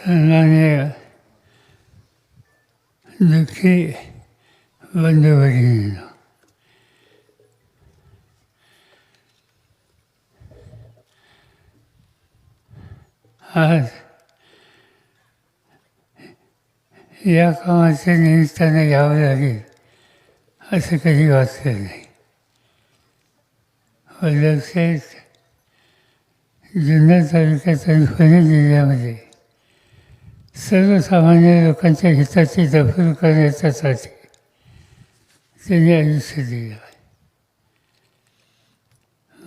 सन्मान्य दुःखी बंधू भगिनींनो आज या कामाच्या निमित्तानं घ्यावं लागेल असं कधी वाटलं नाही. वल्लभशेठ जुन्नर तालुक्यात आणि जिल्ह्यामध्ये सर्वसामान्य लोकांच्या हिताची दखल करण्याच्यासाठी त्यांनी आयुष्य दिलं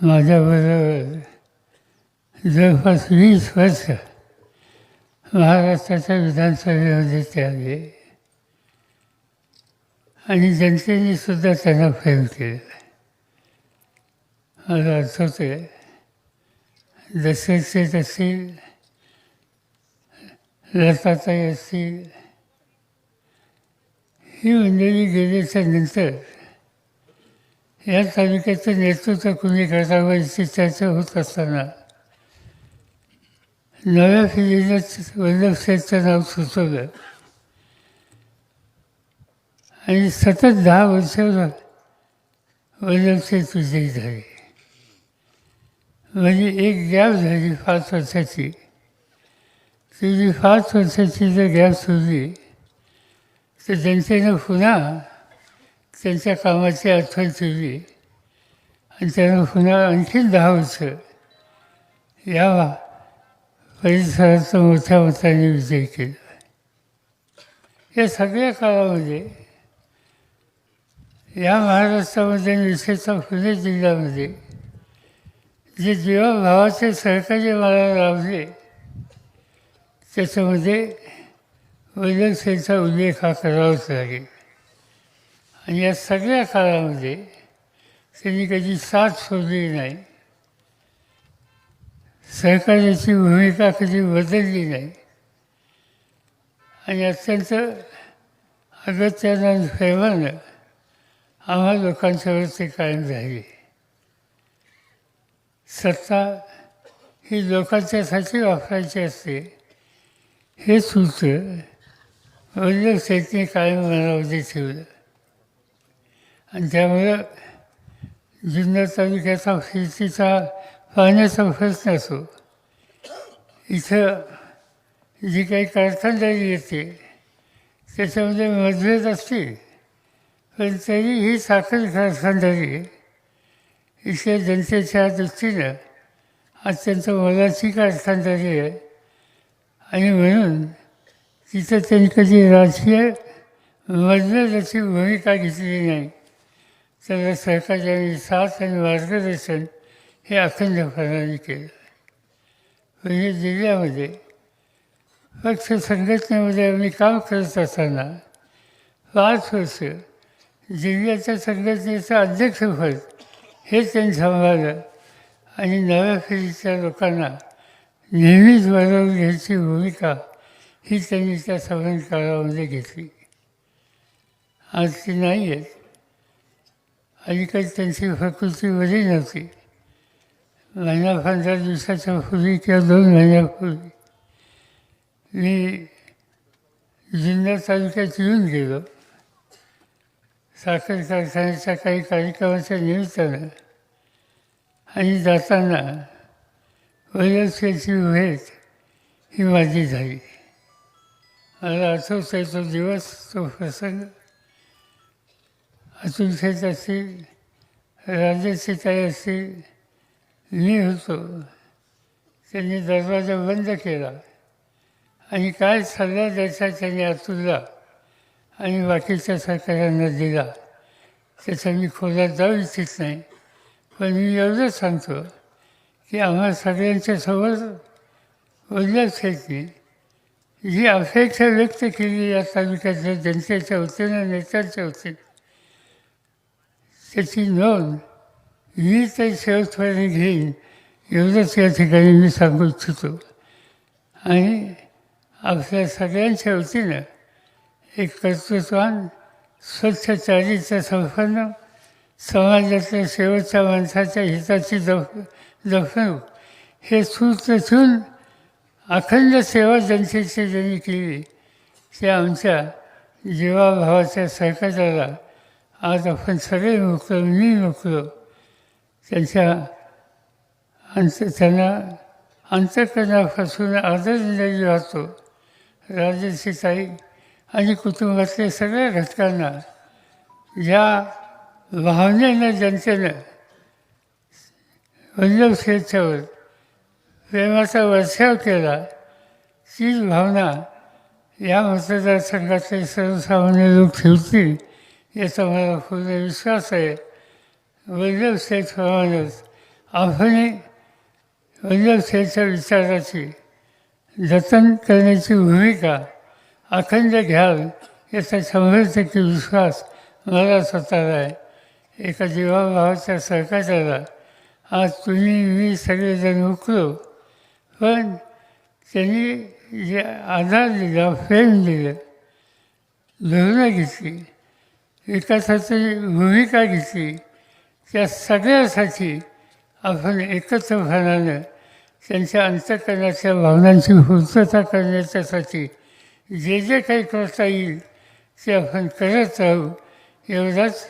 माझ्याबरोबर जवळपास वीस वर्ष महाराष्ट्राच्या विधानसभेमध्ये ते आले. आणि जनतेने सुद्धा त्यांना प्रेम आहे. मला आठवत आहे दशरथेत असतील लताताई असतील ही मंडळी गेल्याच्यानंतर या तालुक्याचं नेतृत्व कुणी करावं याची चर्चा होत असताना नव्या पिढीनं वल्लभशेठचं नाव सुचवलं. आणि सतत दहा वर्ष वल्लभशेठ विजयी झाले. म्हणजे एक गॅप झाली पाच वर्षाची. ती जी पाच वर्षाची जर गॅप सोडली तर जनतेनं पुन्हा त्यांच्या कामाची आठवण ठेवली आणि त्यानं पुन्हा आणखी दहा वर्ष या परिसराचा मोठ्या मताने विजय केला या सगळ्या काळामध्ये या महाराष्ट्रामध्ये आणि विशेषतः पुणे जिल्ह्यामध्ये जे जीवाभावाचे सहकार्य मला लाभले त्याच्यामध्ये वैद्यसेचा उल्लेख हा करावाच लागेल. आणि या सगळ्या काळामध्ये त्यांनी कधी साथ सोडली नाही. सहकार्याची भूमिका कधी बदलली नाही. आणि अत्यंत अगत्यानं आणि प्रेमानं आम्हा लोकांच्यावरती कायम राहिले. सत्ता ही लोकांच्यासाठी वापरायची असते. हे सूत्र वडील शेतने कायम मनामध्ये ठेवलं. आणि त्यामुळं जुन्नर तालुक्याचा शेतीचा पाण्याचा प्रश्न असो इथं जी काही कारखानदारी येते त्याच्यामध्ये मतभेद असते पण तरी ही साखर कारखानदारी इथल्या जनतेच्या दृष्टीनं अत्यंत मोलाची कारखानदारी आहे. आणि म्हणून तिथं त्यांनी कधी राजकीय मार्गदर्शक भूमिका घेतली नाही. त्याला सहकार्याने साथ आणि मार्गदर्शन हे अखंडपणाने केलं. म्हणजे जिल्ह्यामध्ये पक्ष संघटनेमध्ये आम्ही काम करत असताना पाच वर्ष जिल्ह्याच्या संघटनेचं अध्यक्षपद हे त्यांनी सांभाळलं आणि नव्या पिढीच्या लोकांना नेहमीच बजावून घ्यायची भूमिका ही त्यांनी त्या समान काळामध्ये घेतली. आज ती नाही आहेत. अलीकडे त्यांची प्रकृती बरी नव्हती. महिना पंधरा दिवसाच्या पूर्वी किंवा दोन महिन्यापूर्वी मी जुन्या तालुक्यात येऊन गेलो. साखर कारखान्याच्या काही कार्यक्रमाच्या निमित्तानं आणि जाताना वैलक्षाची भेट ही माझी झाली. मला आठवत आहे तो दिवस तो प्रसंग अतुलशेठ असतील राजेसीताई असतील मी होतो. त्यांनी दरवाजा बंद केला. आणि काय सल्ला द्यायचा त्यांनी अतुलला आणि बाकीच्या सरकारांना दिला. त्याचा मी खोलात जाऊ इच्छित नाही. पण मी एवढंच सांगतो की आम्हा सगळ्यांच्या समोर वडिलांसाठी जी अपेक्षा व्यक्त केली या तालुक्यातल्या जनतेच्या वतीनं नेत्यांच्या वतीनं. त्याची नोंद मी ते शेवटपर्यंत घेईन एवढंच या ठिकाणी मी सांगू इच्छितो. आणि आपल्या सगळ्यांच्या वतीनं एक कर्तृत्वान स्वच्छ चारीचं संपन्न समाजातल्या शेवटच्या माणसाच्या हिताची जख जखणूक हे सूत्र ठेवून अखंड सेवा जनतेची ज्यांनी केली ते आमच्या जीवाभावाच्या सहकार्याला आज आपण सगळे मुकलो मी मुकलो त्यांच्या अंत त्यांना अंतकरणापासून आदरांजली वाहतो. राजश्रीताई आणि कुटुंबातल्या सगळ्या घटकांना या भावनेनं जनतेनं वल्लभ शेठच्यावर प्रेमाचा वर्षाव केला. तीच भावना या मतदारसंघातले सर्वसामान्य लोक ठेवतील याचा मला पूर्ण विश्वास आहे. वल्लभ शेठप्रमाणेच आपणही वल्लभ शेठच्या विचाराची जतन करण्याची भूमिका अखंड घ्याल याचा शंभर टक्के विश्वास मला स्वतःला आहे. एका जीवाभावाच्या सहकार्याला आज तुम्ही मी सगळेजण उकलो पण त्यांनी जे आधार दिला प्रेम दिलं धोरणं घेतली. विकासाची भूमिका घेतली. त्या सगळ्यासाठी आपण एकत्रपणानं त्यांच्या अंतकरणाच्या भावनांची पूर्तता करण्याच्यासाठी जे जे काही करता येईल ते आपण करत राहू. एवढाच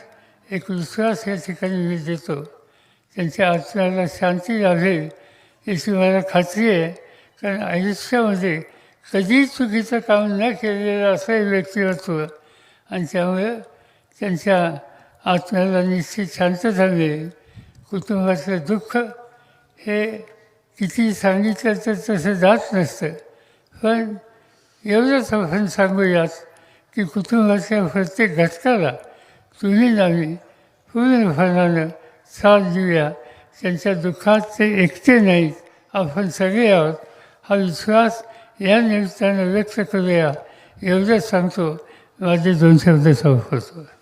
एक विश्वास या ठिकाणी मी देतो. त्यांच्या आत्म्याला शांती लाभेल याची मला खात्री आहे. कारण आयुष्यामध्ये कधीही चुकीचं काम न केलेलं असं व्यक्तिमत्व आणि त्यामुळे त्यांच्या आत्म्याला निश्चित शांतता मिळेल कुटुंबातलं दुःख हे किती सांगितलं तर तसं जात नसतं. पण एवढंच आपण सांगूयात की कुटुंबाच्या प्रत्येक घटकाला तुम्ही नामी पूर्णपणानं साथ देऊया त्यांच्या दुःखात ते एकटे नाहीत. आपण सगळे आहोत. हा विश्वास या निमित्तानं व्यक्त करूया. एवढंच सांगतो. माझे दोन शब्द संपवतो.